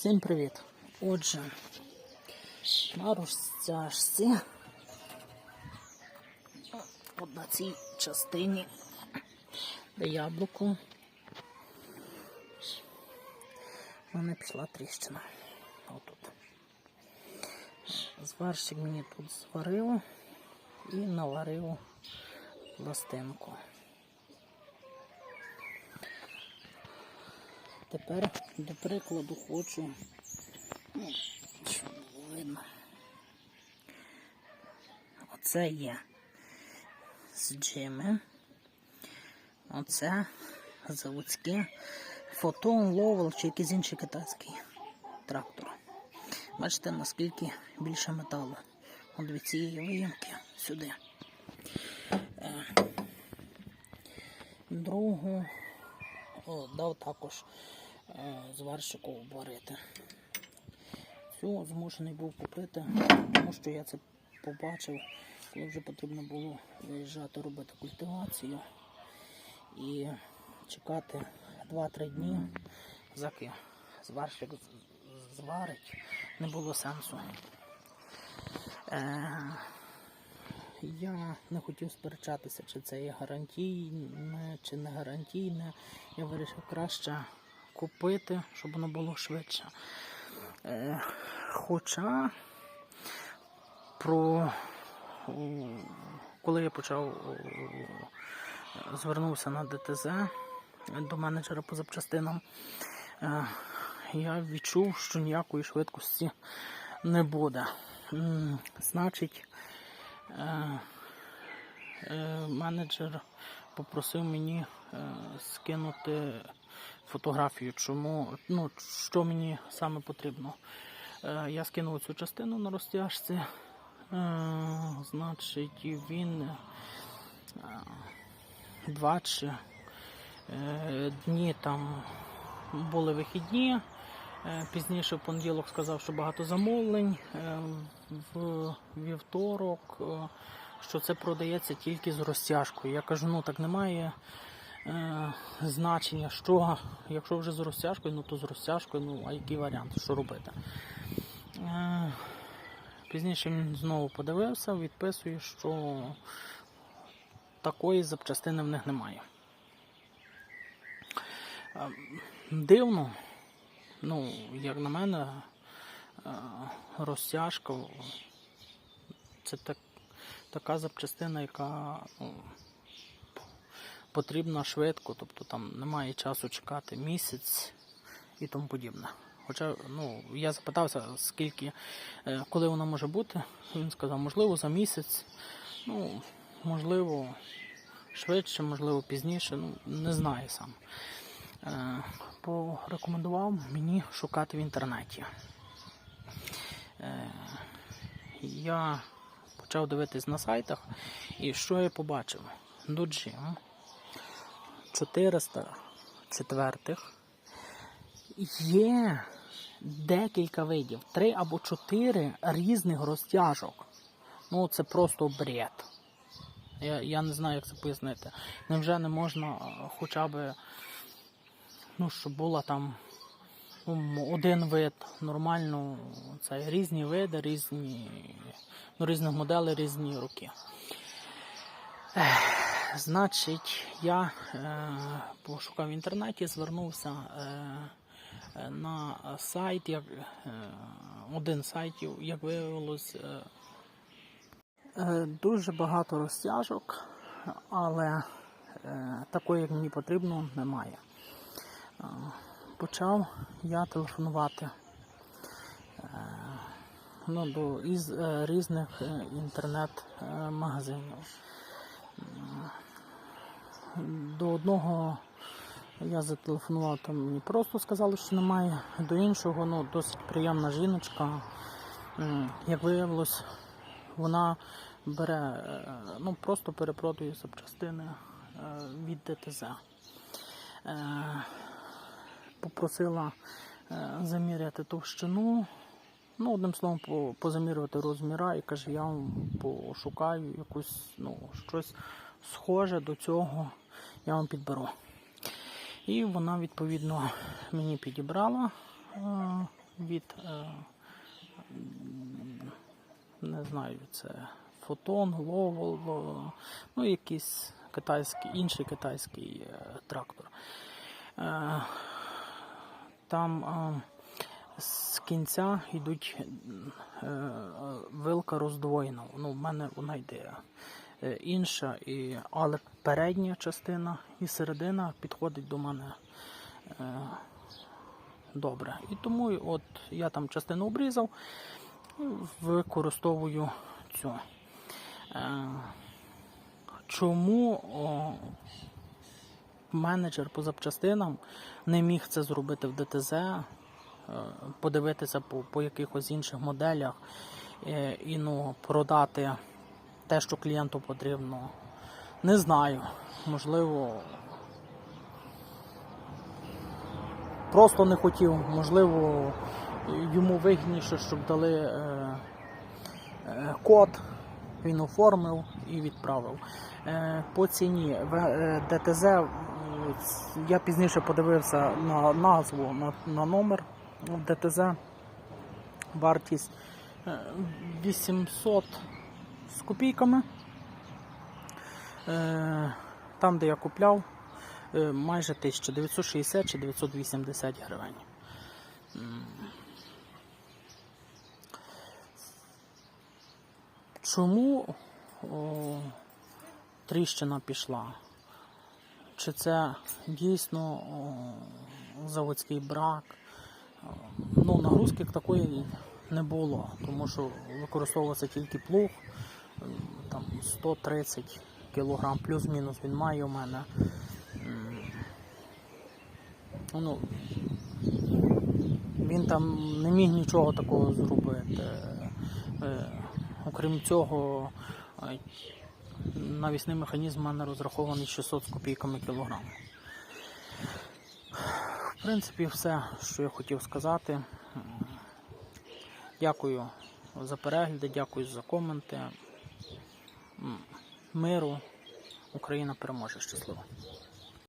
Всім привіт! Отже, на розтяжці, от на цій частині, де яблуко, в мене пішла тріщина. Отут. Зварщик мені тут зварив і наварив пластинку. Тепер до прикладу хочу, ну, щоб було видно. Оце є з джими. Оце заводське фотон, ловел чи якийсь інший китайський трактор. Бачите, наскільки більше металу. Від цієї виїмки сюди. Е, Другу о, дав також зварщику обварити. Цю змушений був купити, тому що я це побачив, коли вже потрібно було виїжджати робити культивацію і чекати 2-3 дні, заки зварщик зварить, не було сенсу. Е, я не хотів сперечатися, чи це є гарантійне, чи не гарантійне. Я вирішив краще купити, щоб воно було швидше. Е, хоча про коли я почав звернувся на ДТЗ до менеджера по запчастинам, е, я відчув, що ніякої швидкості не буде. Значить, е, е, менеджер попросив мені е, скинути фотографію, чому, ну, що мені саме потрібно. Е, я скинув цю частину на розтяжці. Е, значить, він два чи дні там були вихідні. Пізніше в понеділок сказав, що багато замовлень. В вівторок, що це продається тільки з розтяжкою. Я кажу, ну так немає е, значення, що якщо вже з розтяжкою, ну то з розтяжкою, ну а який варіант, що робити. Е, Пізніше він знову подивився, відписує, що такої запчастини в них немає. Е, Дивно, ну, як на мене, е, розтяжка це так, така запчастина, яка ну, потрібна швидко, тобто там немає часу чекати місяць і тому подібне. Хоча ну, я запитався, скільки, е, коли вона може бути. Він сказав, можливо, за місяць, ну, можливо, швидше, можливо, пізніше, ну, не знаю сам. Е, порекомендував мені шукати в інтернеті. Е, я почав дивитись на сайтах, і що я побачив? Доджим 404 є декілька видів, три або чотири різних розтяжок. Ну, це просто бред. Я, я не знаю, як це пояснити. Невже не можна хоча б, ну, щоб була там ну, один вид, нормально, це різні види, різні, ну, різних моделей, різні роки. Значить, я е, пошукав в інтернеті, звернувся е, е, на сайт, як, е, один з сайтів, як виявилось, е, е, дуже багато розтяжок, але е, такої, як мені потрібно, немає. Почав я телефонувати е, ну, до із е, різних е, інтернет-магазинів. До одного я зателефонував, там мені просто сказали, що немає. До іншого, ну, досить приємна жіночка. Як виявилось, вона бере, ну, просто перепродує запчастини від ДТЗ. Попросила е, заміряти товщину. Ну, одним словом, позамірювати розміра і каже, я вам пошукаю якусь, ну, щось схоже до цього, я вам підберу. І вона, відповідно, мені підібрала е, від е, не знаю, це фотон, ловол, ну якийсь китайський, інший китайський трактор. Там з кінця йдуть е, вилка роздвоєна. Ну, в мене вона йде е, інша, але передня частина і середина підходить до мене е, добре. І тому от я там частину обрізав, і використовую цю. Чому менеджер по запчастинам не міг це зробити в ДТЗ, е, подивитися по, по якихось інших моделях е, і ну, продати те, що клієнту потрібно. Не знаю. Можливо, просто не хотів. Можливо, йому вигідніше, щоб дали е, е, код, він оформив і відправив. Е, по ціні ДТЗ я пізніше подивився на назву, на, на номер в ДТЗ. Вартість е, 800 з копійками. Е, Там, де я купляв, е, майже 1960 чи 980 гривень. Чому о, тріщина пішла? Чи це дійсно заводський брак? Ну, нагрузки такої не було, тому що використовувався тільки плуг, там 130 кг плюс-мінус він має у мене. Ну, він там не міг нічого такого зробити. Е, Окрім цього, е, навісний механізм у мене розрахований 600 з копійками кілограм. В принципі, все, що я хотів сказати. Дякую за перегляди, дякую за коменти. Миру. Україна переможе щасливо.